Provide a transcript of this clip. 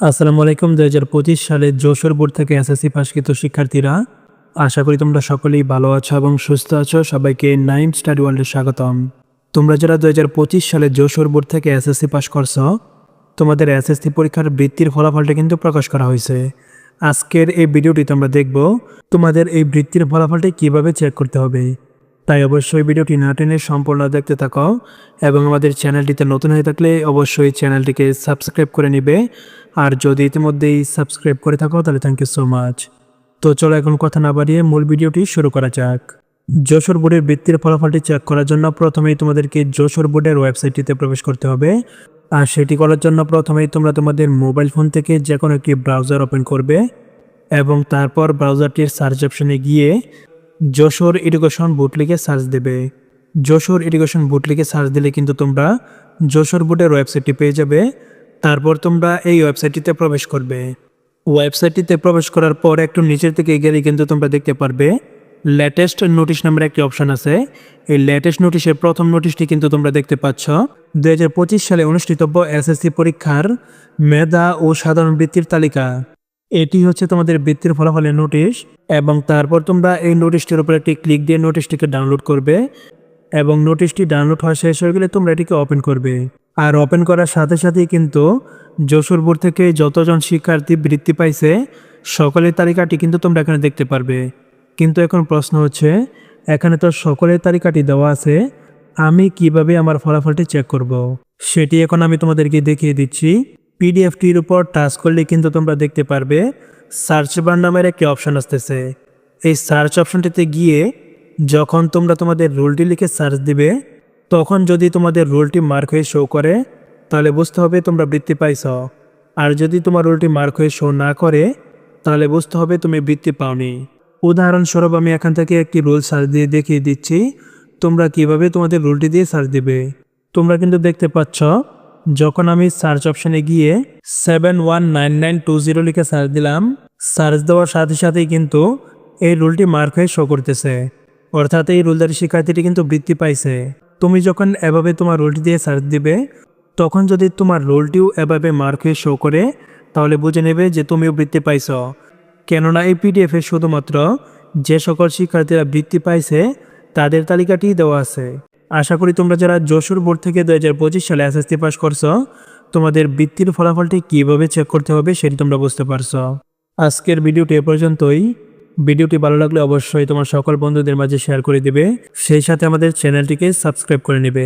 আসসালামু আলাইকুম দু হাজার পঁচিশ সালে যশোর বোর্ড থেকে এসএসসি পাশকৃত শিক্ষার্থীরা। আশা করি তোমরা সকলেই ভালো আছো এবং সুস্থ আছো। সবাইকে নাইম স্টাডি ওয়ার্ল্ডে স্বাগতম। তোমরা যারা দু হাজার পঁচিশ সালে যশোর বোর্ড থেকে এসএসসি পাস করছ, তোমাদের এসএসসি পরীক্ষার বৃত্তির ফলাফলটা কিন্তু প্রকাশ করা হয়েছে। আজকের এই ভিডিওটি তোমরা দেখব তোমাদের এই বৃত্তির ফলাফলটি কীভাবে চেক করতে হবে। তাই অবশ্যই ভিডিওটি না টেনে সম্পূর্ণ দেখতে থাকো এবং আমাদের চ্যানেলটিতে নতুন হয়ে থাকলে অবশ্যই চ্যানেলটিকে সাবস্ক্রাইব করে নিবে। আর যদি ইতিমধ্যেই সাবস্ক্রাইব করে থাকো, তাহলে থ্যাংক ইউ সো মাচ তো চলো এখন কথা না বাড়িয়ে মূল ভিডিওটি শুরু করা যাক। যশোর বোর্ডের বৃত্তির ফলাফলটি চেক করার জন্য প্রথমেই তোমাদেরকে যশোর বোর্ডের ওয়েবসাইটটিতে প্রবেশ করতে হবে। আর সেটি করার জন্য প্রথমেই তোমরা তোমাদের মোবাইল ফোন থেকে যে কোনো একটি ব্রাউজার ওপেন করবে এবং তারপর ব্রাউজারটির সার্চ অপশনে গিয়ে যশোর এডুকেশন বুট লিখে সার্চ দেবে। যশোর এডুকেশন বুট লিখে সার্চ দিলে কিন্তু তোমরা যশোর বোর্ডের ওয়েবসাইটটি পেয়ে যাবে। তারপর তোমরা এই ওয়েবসাইটটিতে প্রবেশ করবে। ওয়েবসাইটটিতে প্রবেশ করার পর একটু নিচের থেকে গেলে কিন্তু তোমরা দেখতে পারবে। লেটেস্ট নোটিশ নামের একটি অপশন আছে। এই লেটেস্ট নোটিশের প্রথম নোটিশটি কিন্তু তোমরা দেখতে পাচ্ছ। দুহাজার পঁচিশ সালে অনুষ্ঠিতব্য এসএসসি পরীক্ষার মেধা ও সাধারণ বৃত্তির তালিকা। এটি হচ্ছে তোমাদের বৃত্তির ফলাফলের নোটিশ এবং তারপর তোমরা এই নোটিশটির উপর একটি ক্লিক দিয়ে নোটিশটিকে ডাউনলোড করবে এবং নোটিশটি ডাউনলোড হওয়া শেষ হয়ে গেলে তোমরা এটিকে ওপেন করবে। আর ওপেন করার সাথে সাথেই কিন্তু যশোরপুর থেকে যতজন শিক্ষার্থী বৃত্তি পাইছে, সকলের তালিকাটি কিন্তু তোমরা এখানে দেখতে পারবে। কিন্তু এখন প্রশ্ন হচ্ছে, এখানে তো সকলের তালিকাটি দেওয়া আছে, আমি কীভাবে আমার ফলাফলটি চেক করব। সেটি এখন আমি তোমাদেরকে দেখিয়ে দিচ্ছি। পিডিএফটির উপর টাচ করলে কিন্তু তোমরা দেখতে পারবে সার্চ বার নামের একটি অপশান আসতেছে। এই সার্চ অপশনটিতে গিয়ে যখন তোমরা তোমাদের রোলটি লিখে সার্চ দিবে, তখন যদি তোমাদের রোলটি মার্ক হয়ে শো করে, তাহলে বুঝতে হবে তোমরা বৃত্তি পাইছ। আর যদি তোমার রোলটি মার্ক হয়ে শো না করে, তাহলে বুঝতে হবে তুমি বৃত্তি পাওনি। উদাহরণস্বরূপ আমি এখান থেকে একটি রোল সার্চ দিয়ে দেখিয়ে দিচ্ছি, তোমরা কীভাবে তোমাদের রোলটি দিয়ে সার্চ দিবে। তোমরা কিন্তু দেখতে পাচ্ছ যখন আমি সার্চ অপশানে গিয়ে seven one nine nine two zero লিখে সার্চ দিলাম সার্চ দেওয়ার সাথে সাথেই কিন্তু এই রুলটি মার্ক হয়ে শো করতেছে। অর্থাৎ এই রুলদারি শিক্ষার্থীটি কিন্তু বৃত্তি পাইছে। তুমি যখন এভাবে তোমার রুলটি দিয়ে সার্চ দিবে, তখন যদি তোমার রোলটিও এভাবে মার্ক হয়ে শো করে, তাহলে বুঝে নেবে যে তুমিও বৃত্তি পাইছ। কেননা এই পিডিএফে শুধুমাত্র যে সকল শিক্ষার্থীরা বৃত্তি পাইছে, তাদের তালিকাটি দেওয়া আছে। আশা করি তোমরা যারা যশোর বোর্ড থেকে দু হাজার পঁচিশ সালে এসএসসি পাস করছ, তোমাদের বৃত্তির ফলাফলটি কীভাবে চেক করতে হবে সেটি তোমরা বুঝতে পারছ। আজকের ভিডিওটি এ পর্যন্তই। ভিডিওটি ভালো লাগলে অবশ্যই তোমার সকল বন্ধুদের মাঝে শেয়ার করে দিবে। সেই সাথে আমাদের চ্যানেলটিকে সাবস্ক্রাইব করে নেবে।